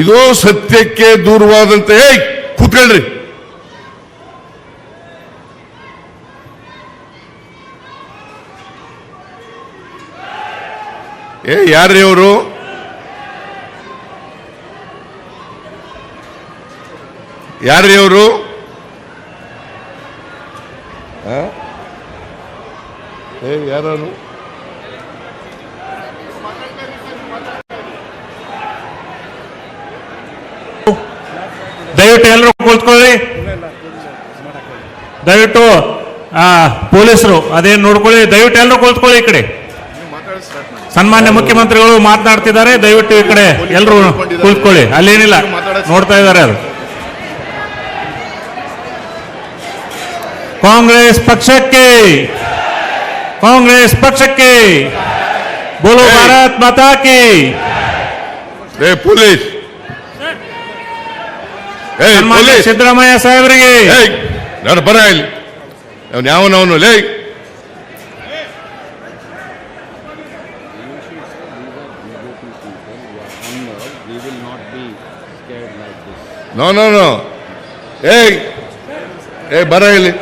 ಇದು ಸತ್ಯಕ್ಕೆ ದೂರವಾದಂತ ಕೂತ್ಕೊಳ್ರಿ. ಏ ಯಾರ್ರಿ ಅವರು? ಯಾರ್ರಿ ಅವರು? ಏ ಯಾರು ದಯವಿಟ್ಟು ಎಲ್ಲರೂ ಕುಳಿತುಕೊಳ್ಳಿ ದಯವಿಟ್ಟು ಪೊಲೀಸರು ಅದೇನು ನೋಡ್ಕೊಳ್ಳಿ. ದಯವಿಟ್ಟು ಎಲ್ಲರೂ ಕುಳಿತುಕೊಳ್ಳಿ ಈ ಕಡೆ. ಸನ್ಮಾನ್ಯ ಮುಖ್ಯಮಂತ್ರಿಗಳು ಮಾತನಾಡ್ತಿದ್ದಾರೆ. ದಯವಿಟ್ಟು ಈ ಕಡೆ ಎಲ್ಲರೂ ಕುಳಿತುಕೊಳ್ಳಿ. ಅಲ್ಲೇನಿಲ್ಲ, ನೋಡ್ತಾ ಇದ್ದಾರೆ ಅದು. ಕಾಂಗ್ರೆಸ್ ಪಕ್ಷಕ್ಕೆ ಕಾಂಗ್ರೆಸ್ ಪಕ್ಷಕ್ಕೆ ಬೋಲೋ. ಭಾರತ್ ಮಾತಾ ಕಿ ಏ ಪೊಲೀಸ್ ಪೊಲೀಸ್. ಸಿದ್ದರಾಮಯ್ಯ ಸಾಹೇಬರಿಗೆ. ಏಯ್ ನಾನು ಬರ ಇಲ್ಲಿ. ಅವನು ಯಾವನವನು ಲೇ. No no no. ಏಯ್ ಏ ಬರ ಇಲ್ಲಿ.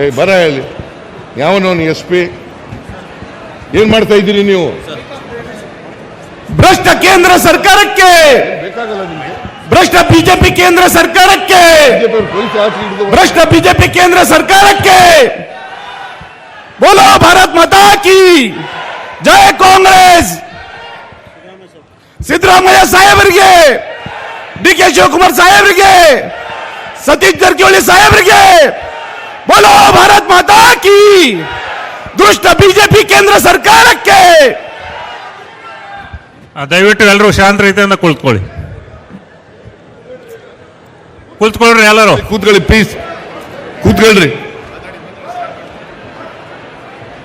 ಏಯ್ ಬರ ಇಲ್ಲಿ. ಯಾವನವನು ಎಸ್ ಪಿ. ಏನ್ ಮಾಡ್ತಾ ಇದ್ದೀರಿ ನೀವು? ಭ್ರಷ್ಟ ಕೇಂದ್ರ ಸರ್ಕಾರಕ್ಕೆ! ಬೇಕಾಗಲ್ಲ ನಿಮ್ಗೆ. ಭ್ರಷ್ಟ ಬಿಜೆಪಿ ಕೇಂದ್ರ ಸರ್ಕಾರಕ್ಕೆ! ಭ್ರಷ್ಟ ಬಿಜೆಪಿ ಕೇಂದ್ರ ಸರ್ಕಾರಕ್ಕೆ! ಬೋಲೋ ಭಾರತ್ ಮಾತಾ ಕಿ! ಜಯ ಕಾಂಗ್ರೆಸ್! ಸಿದ್ದರಾಮಯ್ಯ ಸಾಹೇಬರಿಗೆ ಡಿ ಕೆ ಶಿವಕುಮಾರ್ ಸಾಹೇಬರಿಗೆ ಸತೀಶ್ ಜಾರಕಿಹೊಳಿ ಸಾಹೇಬರಿಗೆ ಬೋಲೋ ಭಾರತ್ ಮಾತಾ ದುಷ್ಟ ಬಿಜೆಪಿ ಕೇಂದ್ರ ಸರ್ಕಾರಕ್ಕೆ. ದಯವಿಟ್ಟು ಎಲ್ಲರೂ ಶಾಂತ ರೀತಿಯಿಂದ ಕುಳಿತುಕೊಳ್ಳಿ. ಕುಳಿತುಕೊಳ್ಳ್ರಿ ಎಲ್ಲರೂ. ಕೂತ್ಕೊಳ್ಳಿ ಪ್ಲೀಸ್ ಕೂತ್ಕೊಳ್ರಿ.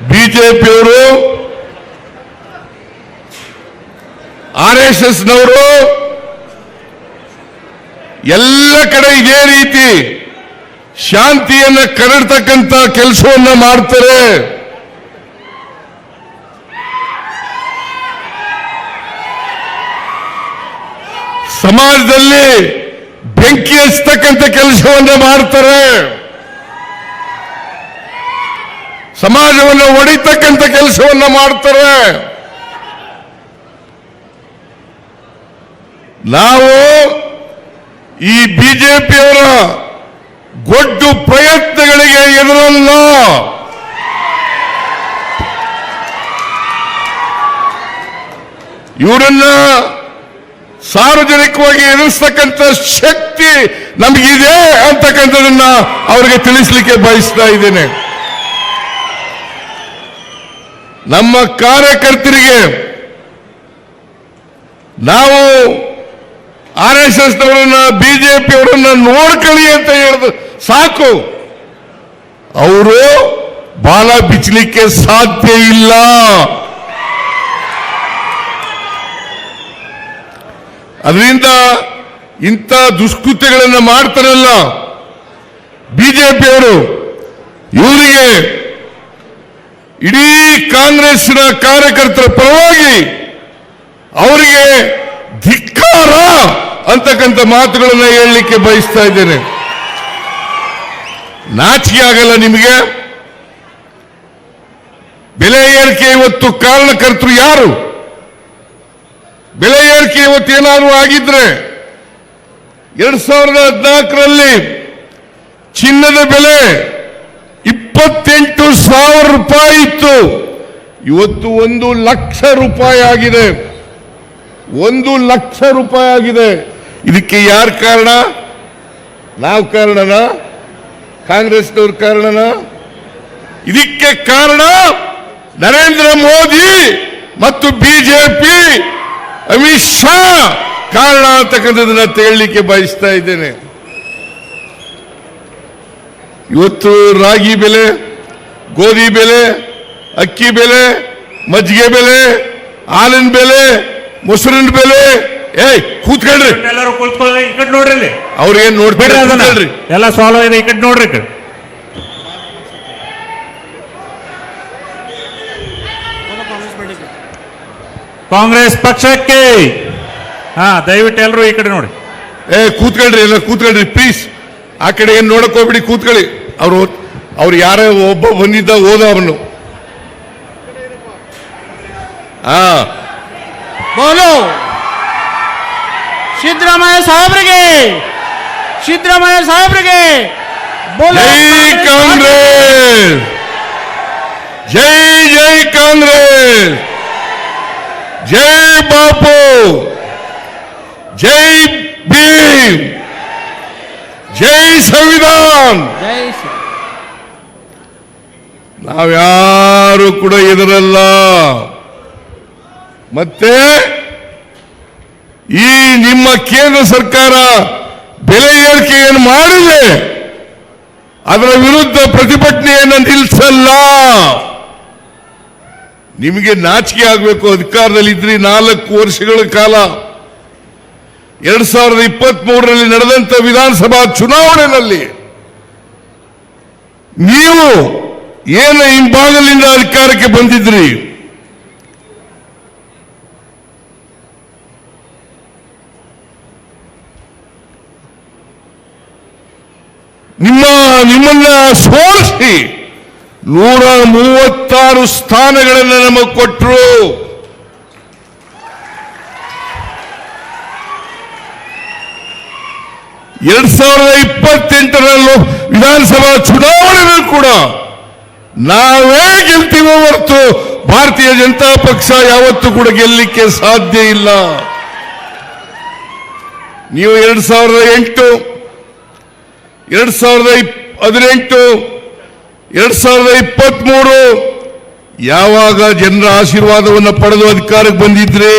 ಬಿಜೆಪಿಯವರು ಆರ್ ಎಸ್ ಎಸ್ನವರು ಎಲ್ಲ ಕಡೆ ಇದೇ ರೀತಿ ಶಾಂತಿಯನ್ನ ಕರಡ್ತಕ್ಕಂತ ಕೆಲಸವನ್ನ ಮಾಡ್ತಾರೆ. ಸಮಾಜದಲ್ಲಿ ಬೆಂಕಿ ಹಚ್ಚತಕ್ಕಂಥ ಕೆಲಸವನ್ನ ಮಾಡ್ತಾರೆ. ಸಮಾಜವನ್ನು ಒಡಿತಕ್ಕಂಥ ಕೆಲಸವನ್ನ ಮಾಡ್ತಾರೆ. ನಾವು ಈ ಬಿಜೆಪಿಯವರ ಗೊಡ್ಡು ಪ್ರಯತ್ನಗಳಿಗೆ ಎದುರಲ್ಲ. ಇವರನ್ನ ಸಾರ್ವಜನಿಕವಾಗಿ ಎದುರಿಸ್ತಕ್ಕಂಥ ಶಕ್ತಿ ನಮಗಿದೆ ಅಂತಕ್ಕಂಥದನ್ನ ಅವರಿಗೆ ತಿಳಿಸ್ಲಿಕ್ಕೆ ಬಯಸ್ತಾ ಇದ್ದೇನೆ. ನಮ್ಮ ಕಾರ್ಯಕರ್ತರಿಗೆ ನಾವು ಆರ್ ಎಸ್ ಎಸ್ ನವರನ್ನ ಬಿಜೆಪಿಯವರನ್ನ ನೋಡ್ಕೊಳ್ಳಿ ಅಂತ ಹೇಳಿದ್ರು ಸಾಕು. ಅವರು ಬಾಲ ಬಿಚ್ಚಲಿಕ್ಕೆ ಸಾಧ್ಯ ಇಲ್ಲ. ಅದರಿಂದ ಇಂಥ ದುಷ್ಕೃತ್ಯಗಳನ್ನು ಮಾಡ್ತಾರಲ್ಲ, ಬಿಜೆಪಿಯವರು, ಇವರಿಗೆ ಇಡೀ ಕಾಂಗ್ರೆಸ್ನ ಕಾರ್ಯಕರ್ತರ ಪರವಾಗಿ ಅವರಿಗೆ ಧಿಕ್ಕಾರ ಅಂತಕ್ಕಂಥ ಮಾತುಗಳನ್ನು ಹೇಳಲಿಕ್ಕೆ ಬಯಸ್ತಾ ಇದ್ದೇನೆ. ನಾಚಿಕೆ ಆಗಲ್ಲ ನಿಮಗೆ? ಬೆಲೆ ಏರಿಕೆ ಇವತ್ತು ಕಾರಣಕರ್ತರು ಯಾರು? ಬೆಲೆ ಏರಿಕೆ ಇವತ್ತು ಏನಾದ್ರು ಆಗಿದ್ರೆ ಎರಡ್ ಸಾವಿರದ ಹದಿನಾಲ್ಕರಲ್ಲಿ ಚಿನ್ನದ ಬೆಲೆ ಇಪ್ಪತ್ತೆಂಟು ಸಾವಿರ ರೂಪಾಯಿ ಇತ್ತು. ಇವತ್ತು ಒಂದು ಲಕ್ಷ ರೂಪಾಯಿ ಆಗಿದೆ. ಒಂದು ಲಕ್ಷ ರೂಪಾಯಿ ಆಗಿದೆ. ಇದಕ್ಕೆ ಯಾರು ಕಾರಣ? ನಾವು ಕಾರಣನ? ಕಾಂಗ್ರೆಸ್ನವ್ರ ಕಾರಣನ? ಇದಕ್ಕೆ ಕಾರಣ ನರೇಂದ್ರ ಮೋದಿ ಮತ್ತು ಬಿಜೆಪಿ. ಅಮಿತ್ ಶಾ ಕಾರಣ ಅಂತಕ್ಕಂಥದ್ದನ್ನ ತೇಳಲಿಕ್ಕೆ ಬಯಸ್ತಾ ಇದ್ದೇನೆ. ಇವತ್ತು ರಾಗಿ ಬೆಲೆ, ಗೋಧಿ ಬೆಲೆ, ಅಕ್ಕಿ ಬೆಲೆ, ಮಜ್ಜಿಗೆ ಬೆಲೆ, ಹಾಲಿನ ಬೆಲೆ, ಮೊಸರಿನ ಬೆಲೆ, ಏಯ್! ಕೂತ್ಕೊಳ್ರಿ. ಎಲ್ಲರೂ ಕುಳಿತುಕೊಳ್ಳಿ ಈ ಕಡೆ ನೋಡ್ರಿ ಅವ್ರಿಗೇನ್ ನೋಡ್ಬೇಡ್ರಿ ಎಲ್ಲ ಸಾಲ್ವ್ ಇದೆ ಈ ಕಡೆ ನೋಡ್ರಿ ಕಡೆ. ಕಾಂಗ್ರೆಸ್ ಪಕ್ಷಕ್ಕೆ. ಹಾ ದಯವಿಟ್ಟು ಎಲ್ಲರೂ ಈ ಕಡೆ ನೋಡಿ. ಏ ಕೂತ್ಕೊಳ್ರಿ ಎಲ್ಲ ಕೂತ್ಕೊಳ್ರಿ ಪ್ಲೀಸ್ ಆ ಕಡೆ ಏನ್ ನೋಡಕ್ ಹೋಗ್ಬಿಡಿ ಕೂತ್ಕೊಳ್ಳಿ. ಅವ್ರು ಅವ್ರು ಯಾರೋ ಒಬ್ಬ ಬಂದಿದ್ದ ಓದ ಅವನು. ಹಾ. ಸಿದ್ದರಾಮಯ್ಯ ಸಾಹೇಬ್ರಿಗೆ ಸಿದ್ದರಾಮಯ್ಯ ಸಾಹೇಬ್ರಿಗೆ ಬೋಲೋ ಜೈ ಕಾಂಗ್ರೆಸ್! ಜೈ ಜೈ ಕಾಂಗ್ರೆಸ್! ಜೈ ಬಾಪು! ಜೈ ಭೀಮ್! ಜೈ ಸಂವಿಧಾನ! ನಾವ್ಯಾರು ಕೂಡ ಇದರಲ್ಲ. ಮತ್ತೆ ಈ ನಿಮ್ಮ ಕೇಂದ್ರ ಸರ್ಕಾರ ಬೆಲೆ ಏರಿಕೆಯನ್ನು ಮಾಡಿದೆ, ಅದರ ವಿರುದ್ಧ ಪ್ರತಿಭಟನೆಯನ್ನು ನಿಲ್ಲಿಸಲ್ಲ. ನಿಮಗೆ ನಾಚಿಕೆ ಆಗಬೇಕು, ಅಧಿಕಾರದಲ್ಲಿ ಇದ್ರಿ, ನಾಲ್ಕು ವರ್ಷಗಳ ಕಾಲ. ಎರಡ್ ಸಾವಿರದ ಇಪ್ಪತ್ತ್ ಮೂರರಲ್ಲಿ ನಡೆದಂತ ವಿಧಾನಸಭಾ ಚುನಾವಣೆಯಲ್ಲಿ ನೀವು ಏನು ಹಿಂಭಾಗದಿಂದ ಅಧಿಕಾರಕ್ಕೆ ಬಂದಿದ್ರಿ? ನಿಮ್ಮ, ನಿಮ್ಮನ್ನ ಸೋಲಿಸಿ ನೂರ ಮೂವತ್ತಾರು ಸ್ಥಾನಗಳನ್ನು ನಮಗೆ ಕೊಟ್ಟರು ಎರಡ್ ಸಾವಿರದ ಇಪ್ಪತ್ತೆಂಟರಲ್ಲೂ ವಿಧಾನಸಭಾ ಚುನಾವಣೆಗಳು ಕೂಡ ನಾವೇ ಗೆಲ್ತೀವೋ ಹೊರತು ಭಾರತೀಯ ಜನತಾ ಪಕ್ಷ ಯಾವತ್ತೂ ಕೂಡ ಗೆಲ್ಲಲಿಕ್ಕೆ ಸಾಧ್ಯ ಇಲ್ಲ. ನೀವು ಎರಡ್ ಸಾವಿರದ ಎಂಟು ಎರಡ್ ಸಾವಿರದ ಇಪ್- ಹದಿನೆಂಟು ಎರಡ್ ಸಾವಿರದ ಇಪ್ಪತ್ತ್ ಮೂರು ಯಾವಾಗ ಜನರ ಆಶೀರ್ವಾದವನ್ನು ಪಡೆದು ಅಧಿಕಾರಕ್ಕೆ ಬಂದಿದ್ರಿ?